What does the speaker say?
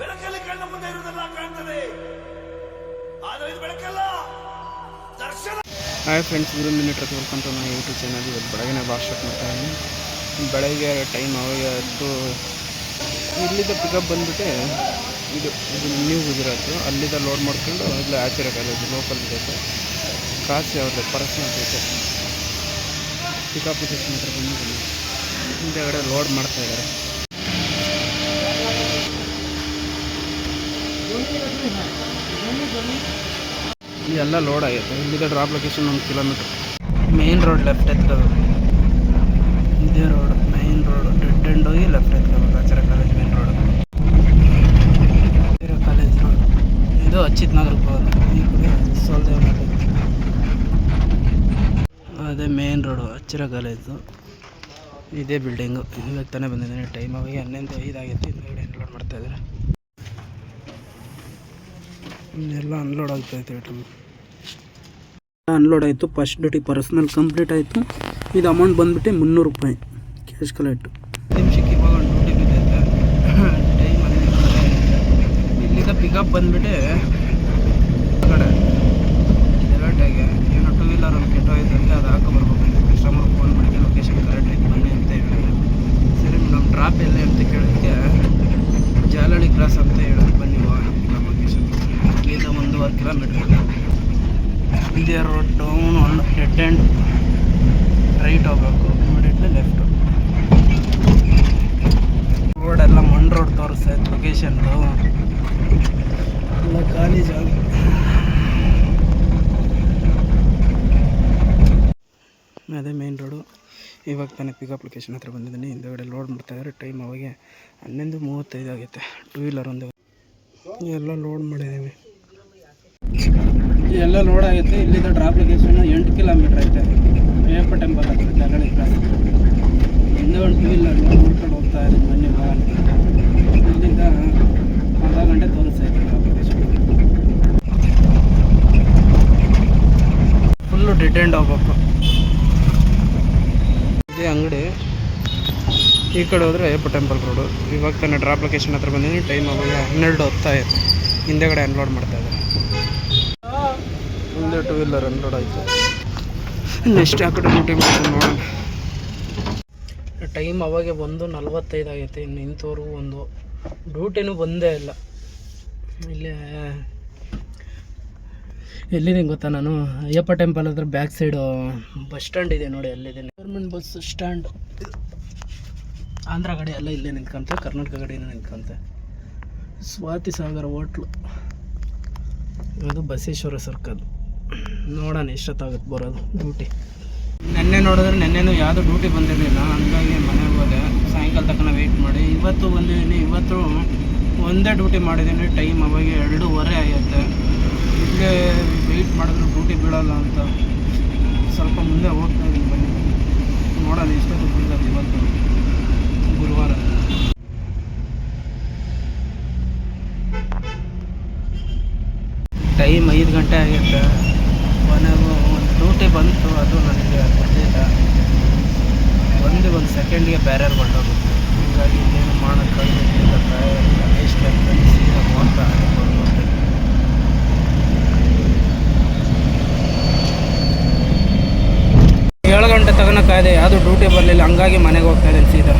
ಬೆಳಕಲ್ಲಿ ಕಣ್ಣ ಮುಂದೆ ಇರುವುದೆಲ್ಲ ಕಾಣ್ತದೆ. ಆದರೆ ಇದು ಬೆಳಕಲ್ಲ. ದರ್ಶನ hi friends Guru minute welcome to my YouTube channel ಇವತ್ತು ಬೆಳಗ್ಗೆ ಭಾಷೆ ಸ್ಟಾರ್ಟ್ ಮಾಡ್ತಾ ಇದ್ದೀನಿ. ಬೆಳಗ್ಗೆ ಟೈಮ್ ಅದು ಇಲ್ಲಿದ್ದ ಪಿಕಪ್ ಬಂದುಬಿಟ್ಟು. ಇದು ಇದು ನ್ಯೂ ಗುಜರಾತು ಅಲ್ಲಿಂದ ಲೋಡ್ ಮಾಡ್ಕೊಂಡು ಇಲ್ಲಿ ಆಚೆ ಕಾಲೇಜು ಲೋಕಲ್ ಇರುತ್ತೆ ಕಾಸು ಯಾವುದೇ ಪರ್ಸನಲ್ ಐತೆ ಪಿಕಪ್ ಅಪ್ಲಿಕೇಶನ್ ಹತ್ರ ಬಂದು ಹಿಂದೆಗಡೆ ಲೋಡ್ ಮಾಡ್ತಾ ಇದ್ದಾರೆ. ಎಲ್ಲ ಲೋಡ್ ಆಗೈತೆ ಇಲ್ಲಿಗೆ ಡ್ರಾಪ್ ಲೊಕೇಶನ್ ಒಂದು ಕಿಲೋಮೀಟ್ರ್ ಮೇನ್ ರೋಡ್ ಲೆಫ್ಟ್ ಎತ್ಕೋಬೇಕು ಇದೇ road main road dead end ಹೋಗಿ left ಎತ್ಕೋಬೇಕು. Acharya college main road college road ಇದು ಅಚ್ಚಿತ್ ನಗರಕ್ಕೆ ಸೋಲ್ದೇವ್ನಹಳ್ಳಿ. ಅದೇ ಮೇನ್ ರೋಡು ಹಚ್ಚಿರ ಕಾಲೇಜು ಇದೇ ಬಿಲ್ಡಿಂಗು ಇವಾಗ ತಾನೇ ಬಂದಿದ್ದೀನಿ. ಟೈಮ್ ಆಗಿ ಹನ್ನೊಂದು ಐದು ಆಗೈತೆ ಹಿಂದ್ಗಡೆ ಅನ್ಲೋಡ್ ಮಾಡ್ತಾ ಇದ್ದಾರೆ ಇನ್ನೆಲ್ಲ ಅನ್ಲೋಡ್ ಆಗ್ತೈತೆ ಐಟಮ್ ಅನ್ಲೋಡ್ ಆಯಿತು ಫಸ್ಟ್ ಡ್ಯೂಟಿ ಪರ್ಸ್ನಲ್ ಕಂಪ್ಲೀಟ್ ಆಯಿತು. ಇದು ಅಮೌಂಟ್ ಬಂದ್ಬಿಟ್ಟು ಮುನ್ನೂರು ರೂಪಾಯಿ ಕ್ಯಾಶ್ ಕಲೆಕ್ಟು ನಿಮಿಷಕ್ಕೆ ಇವಾಗ ಒಂದು ಡ್ಯೂಟಿ ಬಿದ್ದೈತೆ ಟೈಮ್ ಇಲ್ಲಿಂದ ಪಿಕಪ್ ಬಂದ್ಬಿಟ್ಟು ಕಡೆ ಆಗಿ ಏನೋ ಟೂ ವೀಲರ್ ಒಂದು ಅಂದರೆ ಅದು ಹಾಕೋ ಬರ್ಬೇಕು. ಕಸ್ಟಮರ್ ಫೋನ್ ಮಾಡಿ ಲೊಕೇಶನ್ ಕರೆಕ್ಟ್ ಐತೆ ಬನ್ನಿ ಅಂತ ಹೇಳಿ ಸರಿ ಮೇಡಮ್ ಡ್ರಾಪ್ ಎಲ್ಲ ಅಂತ ಕೇಳೋದಕ್ಕೆ ಜಾಲಳಿ ಕ್ರಾಸ್ ಅಂತ ಹೇಳೋದು ಬನ್ನಿ ಪಿಕಪ್ ಲೊಕೇಶನ್ ಒಂದೂವರೆ ಕಿಲೋಮೀಟ್ರ್ ಇದೇ road down one dead end right ಹೋಗ್ಬೇಕು. ಇಮಿಡಿಯೇಟ್ಲಿ ಲೆಫ್ಟು ರೋಡ್ ಎಲ್ಲ ಮಣ್ಣು ರೋಡ್ ತೋರಿಸ್ತೈತೆ ಲೊಕೇಶನ್ದು ಎಲ್ಲ ಖಾಲಿ ಜಾಗ. ಅದೇ ಮೇನ್ ರೋಡು ಇವಾಗ ತಾನೇ ಪಿಕ್ ಅಪ್ಲಿಕೇಶನ್ ಹತ್ರ ಬಂದಿದ್ದೀನಿ. ಹಿಂದೆಗಡೆ ಲೋಡ್ ಮಾಡ್ತಾ ಇದ್ದಾರೆ. ಟೈಮ್ ಅವಾಗೆ ಹನ್ನೊಂದು ಮೂವತ್ತೈದು ಆಗುತ್ತೆ ಟೂ ವೀಲರ್ ಒಂದು. ಎಲ್ಲ ಲೋಡ್ ಮಾಡಿದ್ದೀವಿ. ಎಲ್ಲ ಲೋಡ್ ಆಗೈತೆ. ಇಲ್ಲಿಂದ ಡ್ರಾಪ್ ಲೊಕೇಶನ್ ಎಂಟು ಕಿಲೋಮೀಟ್ರ್ ಐತೆ. ಅಯ್ಯಪ್ಪ ಟೆಂಪಲ್ ಹತ್ರ ಜಗಳಿ ಕ್ರಾಸ್ ಹಿಂದೆ ಒಂದು ಟೂ ವೀಲರ್ ಲೋಡ್ ಮಾಡ್ಕೊಂಡು ಹೋಗ್ತಾ ಇದೆ ಬನ್ನಿ ಬಾ. ಇಲ್ಲಿಂದ ಅರ್ಧ ಗಂಟೆ ತೋರಿಸ್ತೈತೆ drop location full dead end ಹೋಗ್ಬೇಕು ಇದೇ ಅಂಗಡಿ. ಈ ಕಡೆ ಹೋದರೆ ಅಯ್ಯಪ್ಪ ಟೆಂಪಲ್ ರೋಡು ಇವಾಗ ತಾನೇ ಡ್ರಾಪ್ ಲೊಕೇಶನ್ ಹತ್ರ ಬಂದಿದ್ದೀನಿ. ಟೈಮ್ ಅವಾಗ ಹನ್ನೆರಡು ಹೊತ್ತಾಯಿತು. ಹಿಂದೆಗಡೆ ಅನ್ಲೋಡ್ ಮಾಡ್ತಾ ಇದ್ದಾರೆ. ಮುಂದೆ ಟೂ ವೀಲರ್ ಅನ್ಲೋಡ್ ಆಯಿತು. ನೆಕ್ಸ್ಟ್ ಆ ಕಡೆ ಡ್ಯೂಟಿ ನೋಡೋಣ. ಟೈಮ್ ಅವಾಗೆ ಬಂದು ನಲ್ವತ್ತೈದು ಆಗೈತೆ ಇನ್ನು ಇಂಥವ್ರು ಒಂದು ಡ್ಯೂಟಿನೂ ಬಂದೇ ಇಲ್ಲ. ಇಲ್ಲೇ ಎಲ್ಲಿದ್ದೀನಿ ಗೊತ್ತಾ ನಾನು? ಅಯ್ಯಪ್ಪ ಟೆಂಪಲ್ ಹತ್ರ ಬ್ಯಾಕ್ ಸೈಡು ಬಸ್ ಸ್ಟ್ಯಾಂಡ್ ಇದೆ ನೋಡಿ ಅಲ್ಲಿದೆ ಗೌರ್ಮೆಂಟ್ ಬಸ್ ಸ್ಟ್ಯಾಂಡ್ ಆಂಧ್ರ ಕಡೆ ಎಲ್ಲ ಇಲ್ಲೇ ನಿಂತ್ಕೊಂತೆ ಕರ್ನಾಟಕ ಗಾಡಿನೂ ನಿಂತ್ಕೊಂತೆ. ಸ್ವಾತಿ ಸಾಗರ ಹೋಟ್ಲು. ಇದು ಬಸವೇಶ್ವರ ಸರ್ಕಲ್ ನೋಡೋಣ, ಎಷ್ಟೊತ್ತಾಗುತ್ತೆ ಬರೋದು ಡ್ಯೂಟಿ ನೆನ್ನೆ ನೋಡಿದ್ರೆ ನೆನ್ನೆನೂ ಯಾವುದೂ ಡ್ಯೂಟಿ ಬಂದಿರಲಿಲ್ಲ. ಹಂಗಾಗಿ ಮನೆಗೆ ಹೋದೆ. ಸಾಯಂಕಾಲ ತನಕ ವೆಯ್ಟ್ ಮಾಡಿ. ಇವತ್ತು ಬಂದಿದ್ದೀನಿ. ಇವತ್ತು ಒಂದೇ ಡ್ಯೂಟಿ ಮಾಡಿದ್ದೀನಿ. ಟೈಮ್ ಅವಾಗ ಎರಡೂವರೆ ಆಗುತ್ತೆ ಇಲ್ಲೇ ವೆಯ್ಟ್ ಮಾಡಿದ್ರು ಡ್ಯೂಟಿ ಬೀಳಲ್ಲ ಅಂತ. ಸ್ವಲ್ಪ ಮುಂದೆ ಹೋಗ್ತಾ ಇದ್ದೀನಿ ಬನ್ನಿ. ನೋಡೋಣ ಎಷ್ಟೊತ್ತು ಬೀಳ್ತದೆ ಇವತ್ತು. ಗುರುವಾರ. ಟೈಮ್ ಐದು ಗಂಟೆ ಆಗಿರುತ್ತೆ ಕೊನೆಗೂ ಒಂದು ಡ್ಯೂಟಿ ಬಂತು ಅದು ನನಗೆ ಗೊತ್ತಿಲ್ಲ ಒಂದು ಒಂದು ಸೆಕೆಂಡ್ಗೆ ಬ್ಯಾರಿಯರ್ ಹೊರಟೋಗುತ್ತೆ ಹೀಗಾಗಿ ಇನ್ನೇನು ಅಂತ ಸೀದಾ ಏಳು ಗಂಟೆ ತಗೋಣಕ್ಕಾಗಿದೆ ಯಾವುದು ಡ್ಯೂಟಿ ಬರಲಿಲ್ಲ, ಹಂಗಾಗಿ ಮನೆಗೆ ಹೋಗ್ತಾ ಇದ್ದೀನಿ ಸೀದಾ.